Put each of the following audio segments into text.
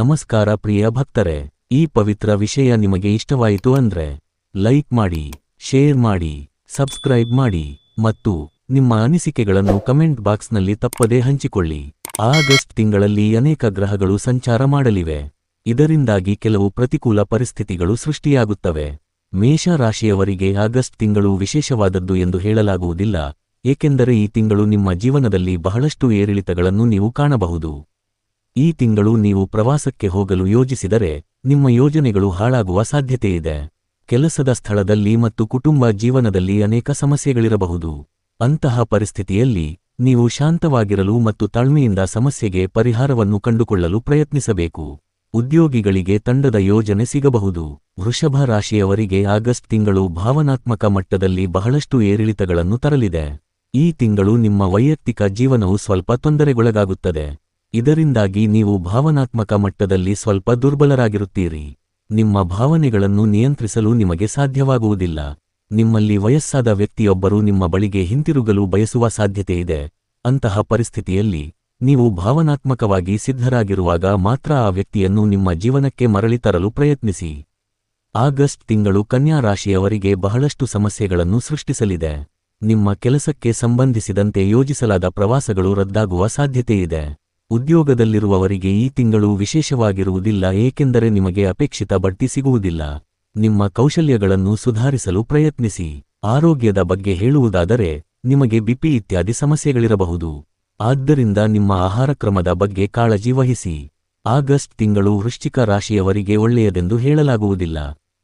ನಮಸ್ಕಾರ ಪ್ರಿಯ ಭಕ್ತರೆ, ಈ ಪವಿತ್ರ ವಿಷಯ ನಿಮಗೆ ಇಷ್ಟವಾಯಿತು ಅಂದ್ರೆ, ಲೈಕ್ ಮಾಡಿ, ಶೇರ್ ಮಾಡಿ, ಸಬ್ಸ್ಕ್ರೈಬ್ ಮಾಡಿ ಮತ್ತು ನಿಮ್ಮ ಅನಿಸಿಕೆಗಳನ್ನು ಕಮೆಂಟ್ ಬಾಕ್ಸ್ನಲ್ಲಿ ತಪ್ಪದೇ ಹಂಚಿಕೊಳ್ಳಿ. ಆಗಸ್ಟ್ ತಿಂಗಳಲ್ಲಿ ಅನೇಕ ಗ್ರಹಗಳು ಸಂಚಾರ ಮಾಡಲಿವೆ. ಇದರಿಂದಾಗಿ ಕೆಲವು ಪ್ರತಿಕೂಲ ಪರಿಸ್ಥಿತಿಗಳು ಸೃಷ್ಟಿಯಾಗುತ್ತವೆ. ಮೇಷ ರಾಶಿಯವರಿಗೆ ಆಗಸ್ಟ್ ತಿಂಗಳು ವಿಶೇಷವಾದದ್ದು ಎಂದು ಹೇಳಲಾಗುವುದಿಲ್ಲ, ಏಕೆಂದರೆ ಈ ತಿಂಗಳು ನಿಮ್ಮ ಜೀವನದಲ್ಲಿ ಬಹಳಷ್ಟು ಏರಿಳಿತಗಳನ್ನು ನೀವು ಕಾಣಬಹುದು. ಈ ತಿಂಗಳು ನೀವು ಪ್ರವಾಸಕ್ಕೆ ಹೋಗಲು ಯೋಜಿಸಿದರೆ ನಿಮ್ಮ ಯೋಜನೆಗಳು ಹಾಳಾಗುವ ಸಾಧ್ಯತೆಯಿದೆ. ಕೆಲಸದ ಸ್ಥಳದಲ್ಲಿ ಮತ್ತು ಕುಟುಂಬ ಜೀವನದಲ್ಲಿ ಅನೇಕ ಸಮಸ್ಯೆಗಳಿರಬಹುದು. ಅಂತಹ ಪರಿಸ್ಥಿತಿಯಲ್ಲಿ ನೀವು ಶಾಂತವಾಗಿರಲು ಮತ್ತು ತಾಳ್ಮೆಯಿಂದ ಸಮಸ್ಯೆಗೆ ಪರಿಹಾರವನ್ನು ಕಂಡುಕೊಳ್ಳಲು ಪ್ರಯತ್ನಿಸಬೇಕು. ಉದ್ಯೋಗಿಗಳಿಗೆ ತಂಡದ ಯೋಜನೆ ಸಿಗಬಹುದು. ವೃಷಭ ರಾಶಿಯವರಿಗೆ ಆಗಸ್ಟ್ ತಿಂಗಳು ಭಾವನಾತ್ಮಕ ಮಟ್ಟದಲ್ಲಿ ಬಹಳಷ್ಟು ಏರಿಳಿತಗಳನ್ನು ತರಲಿದೆ. ಈ ತಿಂಗಳು ನಿಮ್ಮ ವೈಯಕ್ತಿಕ ಜೀವನವು ಸ್ವಲ್ಪ ತೊಂದರೆಗೊಳಗಾಗುತ್ತದೆ. ಇದರಿಂದಾಗಿ ನೀವು ಭಾವನಾತ್ಮಕ ಮಟ್ಟದಲ್ಲಿ ಸ್ವಲ್ಪ ದುರ್ಬಲರಾಗಿರುತ್ತೀರಿ. ನಿಮ್ಮ ಭಾವನೆಗಳನ್ನು ನಿಯಂತ್ರಿಸಲು ನಿಮಗೆ ಸಾಧ್ಯವಾಗುವುದಿಲ್ಲ. ನಿಮ್ಮಲ್ಲಿ ವಯಸ್ಸಾದ ವ್ಯಕ್ತಿಯೊಬ್ಬರು ನಿಮ್ಮ ಬಳಿಗೆ ಹಿಂತಿರುಗಲು ಬಯಸುವ ಸಾಧ್ಯತೆಯಿದೆ ಅಂತಹ ಪರಿಸ್ಥಿತಿಯಲ್ಲಿ ನೀವು ಭಾವನಾತ್ಮಕವಾಗಿ ಸಿದ್ಧರಾಗಿರುವಾಗ ಮಾತ್ರ ಆ ವ್ಯಕ್ತಿಯನ್ನು ನಿಮ್ಮ ಜೀವನಕ್ಕೆ ಮರಳಿ ತರಲು ಪ್ರಯತ್ನಿಸಿ. ಆಗಸ್ಟ್ ತಿಂಗಳು ಕನ್ಯಾ ರಾಶಿಯವರಿಗೆ ಬಹಳಷ್ಟು ಸಮಸ್ಯೆಗಳನ್ನು ಸೃಷ್ಟಿಸಲಿದೆ. ನಿಮ್ಮ ಕೆಲಸಕ್ಕೆ ಸಂಬಂಧಿಸಿದಂತೆ ಯೋಜಿಸಲಾದ ಪ್ರವಾಸಗಳು ರದ್ದಾಗುವ ಸಾಧ್ಯತೆಯಿದೆ ಉದ್ಯೋಗದಲ್ಲಿರುವವರಿಗೆ ಈ ತಿಂಗಳು ವಿಶೇಷವಾಗಿರುವುದಿಲ್ಲ ಏಕೆಂದರೆ ನಿಮಗೆ ಅಪೇಕ್ಷಿತ ಬಡ್ತಿ ಸಿಗುವುದಿಲ್ಲ. ನಿಮ್ಮ ಕೌಶಲ್ಯಗಳನ್ನು ಸುಧಾರಿಸಲು ಪ್ರಯತ್ನಿಸಿ. ಆರೋಗ್ಯದ ಬಗ್ಗೆ ಹೇಳುವುದಾದರೆ, ನಿಮಗೆ ಬಿಪಿ ಇತ್ಯಾದಿ ಸಮಸ್ಯೆಗಳಿರಬಹುದು. ಆದ್ದರಿಂದ ನಿಮ್ಮ ಆಹಾರ ಕ್ರಮದ ಬಗ್ಗೆ ಕಾಳಜಿ ವಹಿಸಿ. ಆಗಸ್ಟ್ ತಿಂಗಳು ವೃಶ್ಚಿಕ ರಾಶಿಯವರಿಗೆ ಒಳ್ಳೆಯದೆಂದು ಹೇಳಲಾಗುವುದಿಲ್ಲ.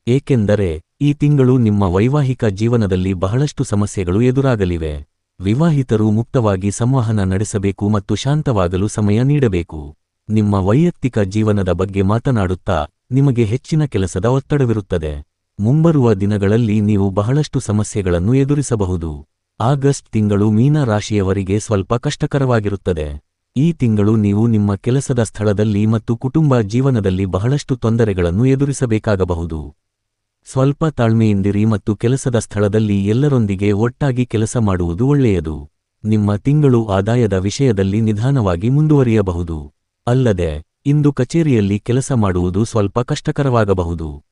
ಏಕೆಂದರೆ, ಈ ತಿಂಗಳು ನಿಮ್ಮ ವೈವಾಹಿಕ ಜೀವನದಲ್ಲಿ ಬಹಳಷ್ಟು ಸಮಸ್ಯೆಗಳು ಎದುರಾಗಲಿವೆ. ವಿವಾಹಿತರು ಮುಕ್ತವಾಗಿ ಸಂವಹನ ನಡೆಸಬೇಕು ಮತ್ತು ಶಾಂತವಾಗಲು ಸಮಯ ನೀಡಬೇಕು. ನಿಮ್ಮ ವೈಯಕ್ತಿಕ ಜೀವನದ ಬಗ್ಗೆ ಮಾತನಾಡುತ್ತಾ ನಿಮಗೆ ಹೆಚ್ಚಿನ ಕೆಲಸದ ಒತ್ತಡವಿರುತ್ತದೆ. ಮುಂಬರುವ ದಿನಗಳಲ್ಲಿ ನೀವು ಬಹಳಷ್ಟು ಸಮಸ್ಯೆಗಳನ್ನು ಎದುರಿಸಬಹುದು. ಆಗಸ್ಟ್ ತಿಂಗಳು ಮೀನ ರಾಶಿಯವರಿಗೆ ಸ್ವಲ್ಪ ಕಷ್ಟಕರವಾಗಿರುತ್ತದೆ. ಈ ತಿಂಗಳು ನೀವು ನಿಮ್ಮ ಕೆಲಸದ ಸ್ಥಳದಲ್ಲಿ ಮತ್ತು ಕುಟುಂಬ ಜೀವನದಲ್ಲಿ ಬಹಳಷ್ಟು ತೊಂದರೆಗಳನ್ನು ಎದುರಿಸಬೇಕಾಗಬಹುದು. ಸ್ವಲ್ಪ ತಾಳ್ಮೆಯಿಂದಿರಿ ಮತ್ತು ಕೆಲಸದ ಸ್ಥಳದಲ್ಲಿ ಎಲ್ಲರೊಂದಿಗೆ ಒಟ್ಟಾಗಿ ಕೆಲಸ ಮಾಡುವುದು ಒಳ್ಳೆಯದು. ನಿಮ್ಮ ತಿಂಗಳು ಆದಾಯದ ವಿಷಯದಲ್ಲಿ ನಿಧಾನವಾಗಿ ಮುಂದುವರಿಯಬಹುದು. ಅಲ್ಲದೆ, ಇಂದು ಕಚೇರಿಯಲ್ಲಿ ಕೆಲಸ ಮಾಡುವುದು ಸ್ವಲ್ಪ ಕಷ್ಟಕರವಾಗಬಹುದು.